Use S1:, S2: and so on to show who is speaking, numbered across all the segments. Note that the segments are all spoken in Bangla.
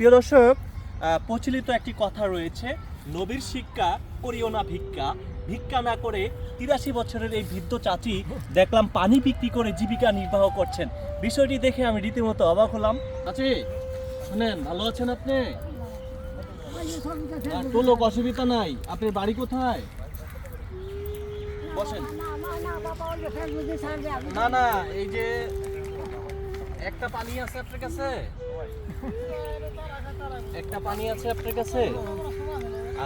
S1: প্রিয় দর্শক প্রচলিত একটি কথা রয়েছে, নবীর শিক্ষা করিও না ভিক্ষা। ভিক্ষা না করে তিরাশি বছরের এই বৃদ্ধ চাচি দেখলাম পানি বিক্রি করে জীবিকা নির্বাহ করছেন। বিষয়টি দেখে আমি রীতিমতো অবাক হলাম। চাচি, শুনেন, ভালো আছেন আপনি? তো অসুবিধা নাই। আপনার বাড়ি কোথায়? বসেন। না না, এই যে একটা পানি আছে আপনার কাছে? একটা পানি আছে আপনার কাছে?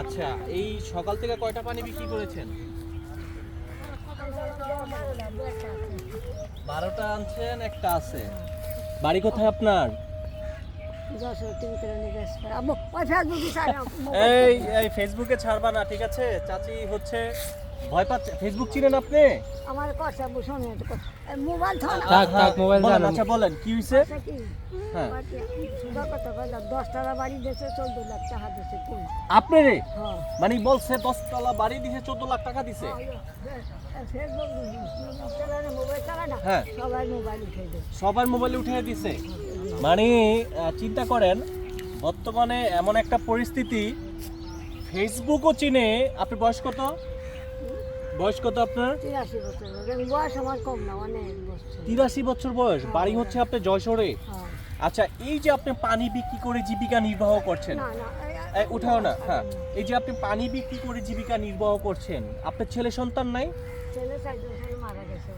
S1: আচ্ছা এই সকাল থেকে কয়টা পানি বিক্রি করেছেন? বারোটা আনছেন, একটা আছে। বাড়ি কোথায় আপনার? এই ফেসবুকে ছাড়বা না, ঠিক আছে? চাচি হচ্ছে ভয় পাচ্ছে? ফেসবুক চিনেন আপনি?
S2: আমার কথা শুনে মোবাইল
S1: থাক
S2: থাক
S1: থাক মোবাইল জানেন আচ্ছা বলেন কি হইছে? হ্যাঁ।
S2: দশ টাকা বাড়ি দিয়েছে চোদ্দ লাখ টাকা দিয়েছে কোন
S1: আপনি রে
S2: হ্যাঁ।
S1: মানে বলছে দশতলা বাড়ি দিছে চোদ্দ লাখ টাকা দিছে।
S2: ফেসবুক মোবাইল
S1: হ্যাঁ।
S2: সবাই মোবাইল উঠে দেয়
S1: সবার মোবাইলে উঠে দিছে। মানে চিন্তা করেন বর্তমানে এমন একটা পরিস্থিতি ফেসবুকও চিনে আপনি বয়স কত বয়স কত আপনার?
S2: তিরাশি বছর বয়স আমার কম না অনেক
S1: তিরাশি বছর বয়স। বাড়ি হচ্ছে আপনার যশোরে?
S2: হ্যাঁ।
S1: আচ্ছা এই যে আপনি পানি বিক্রি করে জীবিকা নির্বাহ করছেন উঠাও না হ্যাঁ। এই যে আপনি পানি বিক্রি করে জীবিকা নির্বাহ করছেন আপনার ছেলে সন্তান নাই?
S2: ছেলে চারজন মারা গেছে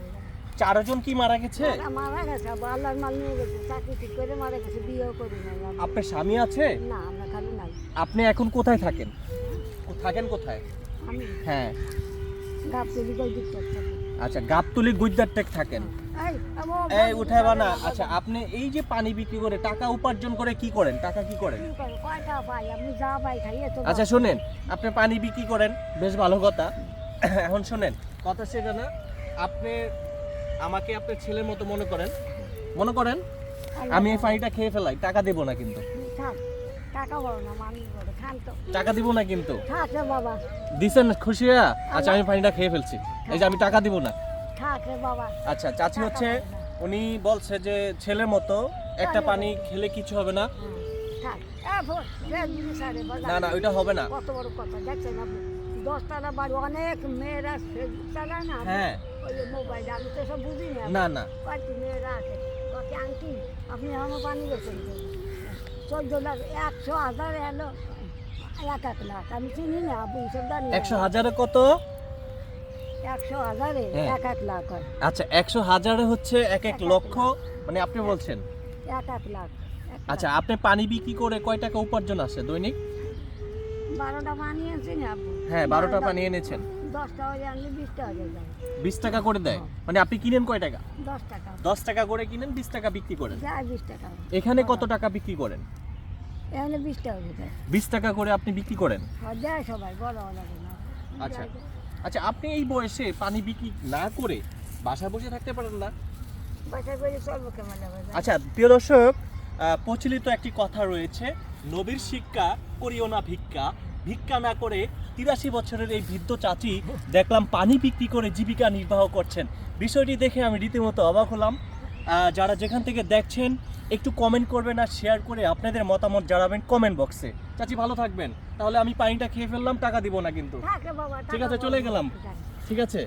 S1: চারজন কি মারা গেছে?
S2: মারা- মারা গেছে আল্লাহর মাল নিয়ে গেছে চাকরি ঠিক করে মারা গেছে বিয়েও করি
S1: আপনার স্বামী আছে?
S2: না আমরা খালি নাই।
S1: আপনি এখন কোথায় থাকেন? থাকেন কোথায়? হ্যাঁ। আচ্ছা গাবতলি গুজদার টেক থাকেন।
S2: এই
S1: উঠাবা না। আচ্ছা আপনি এই যে পানি বিক্রি করে টাকা উপার্জন করে কি করেন? টাকা কি করেন? আচ্ছা শুনেন আপনি পানি বিক্রি করেন বেশ ভালো কথা। এখন শুনেন কথা সেটা না আপনি আমাকে আপনার ছেলের মতো মনে করেন। মনে করেন? আমি এই পানিটা খেয়ে ফেলাই টাকা দেবো না কিন্তু।
S2: টাকা বড় না মানুষ বড় খান তো।
S1: টাকা দিব না কিন্তু?
S2: থাক বাবা।
S1: দিছেন খুশি হয়ে? আচ্ছা আমি পানিটা খেয়ে ফেলছি। এই যে আমি টাকা দিব না।
S2: থাক বাবা।
S1: আচ্ছা চাচি হচ্ছে উনি বলছে যে ছেলের মতো একটা পানি খেলে কিছু হবে না।
S2: হ্যাঁ, থাক এ ভোর ফেসবুকে সারে
S1: না
S2: বাজার
S1: না ওইটা হবে না।
S2: কত বড় কথা দেখছেন আপনি? দশতলা বাড়ি অনেক মেয়েরা ফেসবুক চালায় না
S1: হ্যাঁ।
S2: ওই মোবাইলে আমি তো সব বুঝি না
S1: না। না
S2: কয়েকটি মেয়েরা আছে। কত আংটি আপনি আমার পানি গেছেন চোদ্দ লাখ একশো হাজার এলো। এক এক লাখ আমি চিনি না সব জানি।
S1: একশো হাজারে কত?
S2: একশো হাজারে
S1: হ্যাঁ।
S2: এক এক লাখ হয়।
S1: আচ্ছা একশো হাজারে হচ্ছে এক এক লক্ষ মানে আপনি বলছেন।
S2: এক এক লাখ
S1: আচ্ছা আপনি পানি বিক্রি করে কয় টাকা উপার্জন আসে দৈনিক?
S2: বারোটা পানি আনছি না আপনি
S1: হ্যাঁ বারোটা পানি এনেছেন।
S2: হয়ে হয়ে
S1: বিশ টাকা করে দেয়। মানে আপনি কিনেন কয় টাকা?
S2: দশ টাকা।
S1: করে কিনেন বিশ টাকা বিক্রি করেন। এখানে কত টাকা বিক্রি করেন?
S2: হয়ে
S1: বিশ টাকা করে আপনি বিক্রি করেন?
S2: আর সবাই বড় লাগে
S1: আচ্ছা। আচ্ছা আপনি এই বয়সে পানি বিক্রি না করে বাসায় বসে থাকতে পারেন না?
S2: বাসা
S1: আচ্ছা প্রিয় দর্শক প্রচলিত একটি কথা রয়েছে নবীর শিক্ষা করিও না ভিক্ষা। ভিক্ষা না করে তিরাশি বছরের এই বৃদ্ধ চাচি দেখলাম পানি বিক্রি করে জীবিকা নির্বাহ করছেন। বিষয়টি দেখে আমি রীতিমতো অবাক হলাম। যারা যেখান থেকে দেখছেন একটু কমেন্ট করবেন আর শেয়ার করে আপনাদের মতামত জানাবেন কমেন্ট বক্সে চাচি ভালো থাকবেন। তাহলে আমি পানিটা খেয়ে ফেললাম টাকা দিব না কিন্তু। ঠিক আছে, চলে গেলাম। ঠিক আছে।